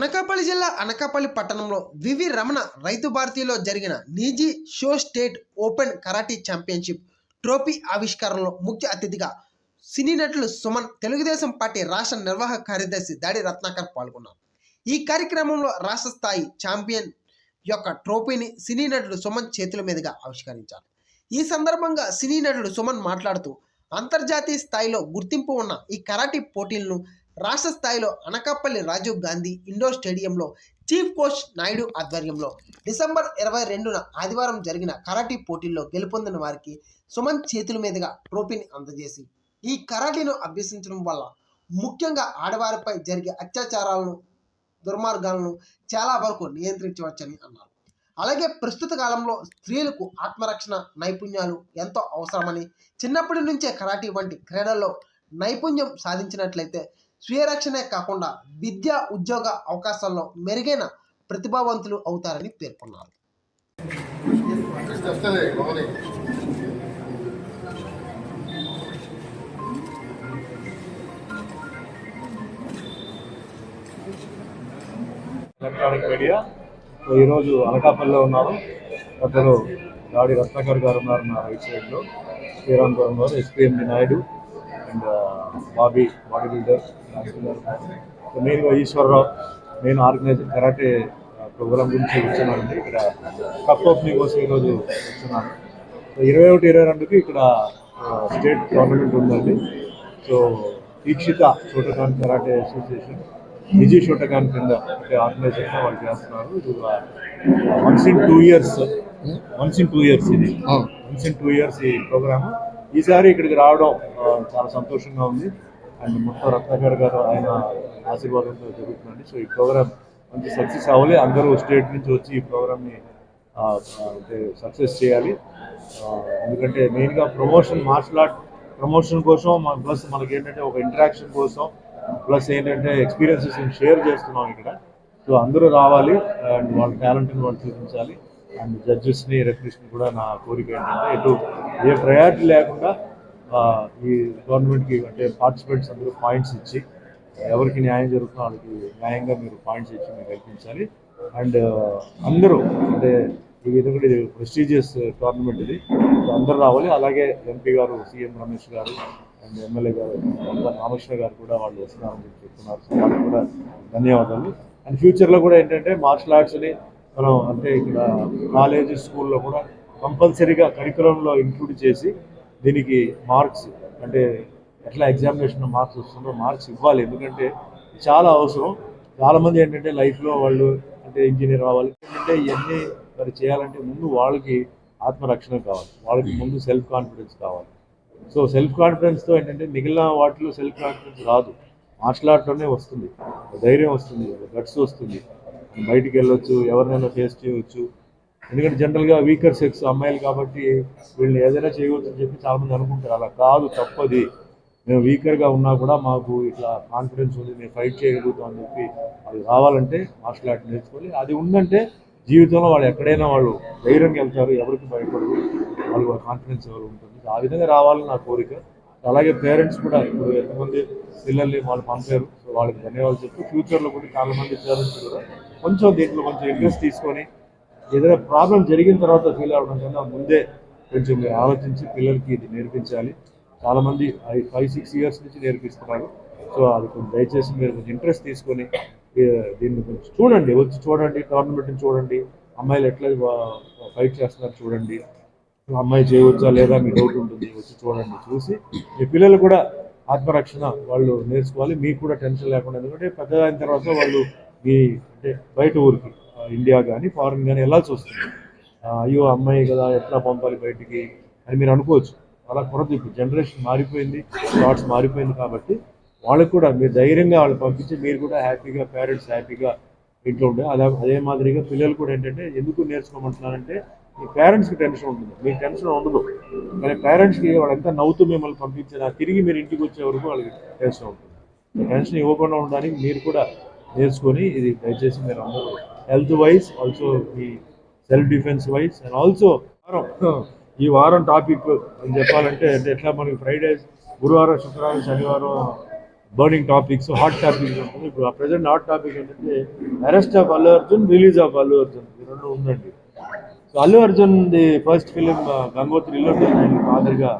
అనకాపల్లి జిల్లా అనకాపల్లి పట్టణంలో వివి రమణ రైతు భారతిలో జరిగిన నిజీ show state open karate championship trophy ఆవిష్కరణలో ముఖ్య అతిథిగా సినీ నటులు సుమన్ తెలుగుదేశం పార్టీ రాష్ట్ర నిర్వాహక కార్యదర్శి దాడి రత్నాకర్ పాల్గొన్నారు. ఈ కార్యక్రమంలో రాష్ట్ర స్థాయి ఛాంపియన్ యొక్క ట్రోఫీని సినీ నటుడు సుమన్ చేతుల మీదుగా ఆవిష్కరించారు. ఈ సందర్భంగా సినీ నటుడు సుమన్ మాట్లాడుతూ అంతర్జాతీయ స్థాయిలో గుర్తింపు ఉన్న ఈ కరాటీ పోటీలను రాష్ట్ర స్థాయిలో అనకాపల్లి రాజీవ్ గాంధీ ఇండోర్ స్టేడియంలో చీఫ్ కోచ్ నాయుడు ఆధ్వర్యంలో డిసెంబర్ ఇరవై రెండున ఆదివారం జరిగిన కరాటీ పోటీల్లో గెలుపొందిన వారికి సుమన్ చేతుల మీదుగా ట్రోఫీని అందజేసి ఈ కరాటీను అభ్యసించడం వల్ల ముఖ్యంగా ఆడవారిపై జరిగే అత్యాచారాలను దుర్మార్గాలను చాలా వరకు నియంత్రించవచ్చని అన్నారు. అలాగే ప్రస్తుత కాలంలో స్త్రీలకు ఆత్మరక్షణ నైపుణ్యాలు ఎంతో అవసరమని చిన్నప్పటి నుంచే కరాటీ వంటి క్రీడల్లో నైపుణ్యం సాధించినట్లయితే స్వీయ రక్షణే కాకుండా విద్య ఉద్యోగ అవకాశాల్లో మెరుగైన ప్రతిభావంతులు అవుతారని పేర్కొన్నారు. ఎలక్ట్రానిక్ మీడియా ఈరోజు అనకాపల్లిలో ఉన్నారు అతను దాడి రత్నాకర్ గారు ఉన్నారు నా రైట్ సైడ్లో. శ్రీరామ్ గారు ఉన్నారు SPMD Naidu and Bobby body builder so నేను ఈశ్వరరావు నేను ఆర్గనైజ్ కరాటే ప్రోగ్రామ్ గురించి వచ్చానండి ఇక్కడ కప్ ఓపెనింగ్ కోసం ఈరోజు వచ్చున్నాను సో ఇరవై ఒకటి ఇరవై రెండుకి ఇక్కడ స్టేట్ టోర్నమెంట్ ఉందండి. So Dikshita Shotokan karate association నిజీ Shotokan కింద అంటే ఆర్గనైజేషన్ వాళ్ళు చేస్తున్నారు. ఇది once in two years once in two years ఇది. వన్స్ ఇన్ టూ ఇయర్స్ ఈ ప్రోగ్రామ్. ఈసారి ఇక్కడికి రావడం చాలా సంతోషంగా ఉంది. అండ్ మొత్తం రత్నాకర్ గారు ఆయన ఆశీర్వాదంతో జరుగుతుందండి. సో ఈ ప్రోగ్రామ్ మంచి సక్సెస్ అవ్వాలి. అందరూ స్టేట్ నుంచి వచ్చి ఈ ప్రోగ్రామ్ని అంటే సక్సెస్ చేయాలి. ఎందుకంటే మెయిన్గా ప్రమోషన్ మార్షల్ ఆర్ట్ ప్రమోషన్ కోసం ప్లస్ మనకి ఏంటంటే ఒక ఇంటరాక్షన్ కోసం ప్లస్ ఏంటంటే ఎక్స్పీరియన్సెస్ షేర్ చేస్తున్నాం ఇక్కడ. సో అందరూ రావాలి. అండ్ వాళ్ళ టాలెంట్ని వాళ్ళు చూపించాలి. అండ్ జడ్జెస్ని రెఫరీస్ని కూడా నా కోరిక ఏంటంటే ఎటు ఏ ప్రయారిటీ లేకుండా ఈ గవర్నమెంట్కి అంటే పార్టిసిపెంట్స్ అందరూ పాయింట్స్ ఇచ్చి ఎవరికి న్యాయం జరుగుతుందో వాళ్ళకి న్యాయంగా మీరు పాయింట్స్ ఇచ్చి మీరు కల్పించాలి అండ్ అందరూ అంటే ఇది ఎందుకంటే ఇది ప్రెస్టీజియస్ టోర్నమెంట్ ఇది. సో అందరూ రావాలి. అలాగే ఎంపీ గారు సీఎం రమేష్ గారు అండ్ ఎమ్మెల్యే గారు రామకృష్ణ గారు కూడా వాళ్ళు వస్తున్నారని చెప్పి చెప్తున్నారు. సో వాళ్ళకి కూడా ధన్యవాదాలు. అండ్ ఫ్యూచర్లో కూడా ఏంటంటే మార్షల్ ఆర్ట్స్ని మనం అంటే ఇక్కడ కాలేజ్ స్కూల్లో కూడా కంపల్సరీగా కరికులంలో ఇంక్లూడ్ చేసి దీనికి మార్క్స్ అంటే ఎట్లా ఎగ్జామినేషన్ మార్క్స్ వస్తుందో మార్క్స్ ఇవ్వాలి. ఎందుకంటే చాలా అవసరం. చాలామంది ఏంటంటే లైఫ్లో వాళ్ళు అంటే ఇంజనీర్ అవ్వాలి ఏంటంటే ఇవన్నీ మరి చేయాలంటే ముందు వాళ్ళకి ఆత్మరక్షణ కావాలి. వాళ్ళకి ముందు సెల్ఫ్ కాన్ఫిడెన్స్ కావాలి. సో సెల్ఫ్ కాన్ఫిడెన్స్తో ఏంటంటే మిగిలిన వాటిలో సెల్ఫ్ కాన్ఫిడెన్స్ రాదు మార్షల్ ఆర్ట్లోనే వస్తుంది. ధైర్యం వస్తుంది. గట్స్ వస్తుంది. బయటికి వెళ్ళొచ్చు ఎవరినైనా ఫేస్ చేయవచ్చు ఎందుకంటే జనరల్గా వీకర్ సెక్స్ అమ్మాయిలు కాబట్టి వీళ్ళు ఏదైనా చేయవచ్చు అని చెప్పి చాలామంది అనుకుంటారు. అలా కాదు తప్పది. మేము వీకర్గా ఉన్నా కూడా మాకు ఇట్లా కాన్ఫిడెన్స్ ఉంది మేము ఫైట్ చేయగలుగుతాం అని చెప్పి అది రావాలంటే మార్షల్ ఆర్ట్ నేర్చుకోవాలి. అది ఉందంటే జీవితంలో వాళ్ళు ఎక్కడైనా వాళ్ళు ధైర్యంగా వెళ్తారు ఎవరికి భయపడరు. వాళ్ళు కాన్ఫిడెన్స్ ఎవరు ఉంటుంది. ఆ విధంగా రావాలని నా కోరిక. అలాగే పేరెంట్స్ కూడా ఇప్పుడు ఎంతమంది పిల్లల్ని వాళ్ళు పంపారు సో వాళ్ళకి ధన్యవాదాలు చెప్తూ ఫ్యూచర్లో కూడా చాలా మంది పేరెంట్స్ కూడా కొంచెం దీంట్లో కొంచెం ఇంట్రెస్ట్ తీసుకొని ఏదైనా ప్రాబ్లం జరిగిన తర్వాత ఫీల్ అవ్వడం కన్నా ముందే కొంచెం మీరు ఆలోచించి పిల్లలకి ఇది నేర్పించాలి. చాలామంది ఫైవ్ సిక్స్ ఇయర్స్ నుంచి నేర్పిస్తున్నారు. సో అది కొంచెం దయచేసి మీరు కొంచెం ఇంట్రెస్ట్ తీసుకొని దీన్ని కొంచెం చూడండి. వచ్చి చూడండి టోర్నమెంట్ని చూడండి. అమ్మాయిలు ఎట్లా ఫైట్ చేస్తున్నారు చూడండి. అమ్మాయి చేయవచ్చా లేదా మీ డౌట్ ఉంటుంది వచ్చి చూడండి. చూసి మీ పిల్లలు కూడా ఆత్మరక్షణ వాళ్ళు నేర్చుకోవాలి. మీకు కూడా టెన్షన్ లేకుండా ఎందుకంటే పెద్దగా అయిన తర్వాత వాళ్ళు మీ అంటే బయట ఊరికి ఇండియా కానీ ఫారిన్ కానీ వెళ్ళాల్సి వస్తుంది. అయ్యో అమ్మాయి కదా ఎట్లా పంపాలి బయటికి అని మీరు అనుకోవచ్చు. అలా కొరత ఇప్పుడు జనరేషన్ మారిపోయింది థాట్స్ మారిపోయింది కాబట్టి వాళ్ళకు కూడా మీరు ధైర్యంగా వాళ్ళు పంపించి మీరు కూడా హ్యాపీగా పేరెంట్స్ హ్యాపీగా ఇంట్లో ఉండే. అలా అదే మాదిరిగా పిల్లలు కూడా ఏంటంటే ఎందుకు నేర్చుకోమంటున్నారంటే మీ పేరెంట్స్కి టెన్షన్ ఉంటుంది. మీకు టెన్షన్ ఉండదు. కానీ పేరెంట్స్కి వాళ్ళంతా నవ్వుతూ మిమ్మల్ని పంపించిన తిరిగి మీరు ఇంటికి వచ్చే వరకు వాళ్ళకి టెన్షన్ ఉంటుంది. టెన్షన్ ఇవ్వకుండా ఉండడానికి మీరు కూడా నేర్చుకొని ఇది దయచేసి మీరు అందరూ హెల్త్ వైజ్ ఆల్సో ఈ self defence wise and also వారం. ఈ వారం టాపిక్ అని చెప్పాలంటే అంటే ఎట్లా మనకి ఫ్రైడేస్ గురువారం శుక్రవారం శనివారం బర్నింగ్ టాపిక్స్ హాట్ టాపిక్స్ ఉంటుంది. ఇప్పుడు ఆ ప్రజెంట్ హాట్ టాపిక్ ఏంటంటే arrest of Allu Arjun release of Allu Arjun ఈ రెండు ఉందండి. So Allu Arjun the first film గంగోత్రిలో నేను ఫాదర్గా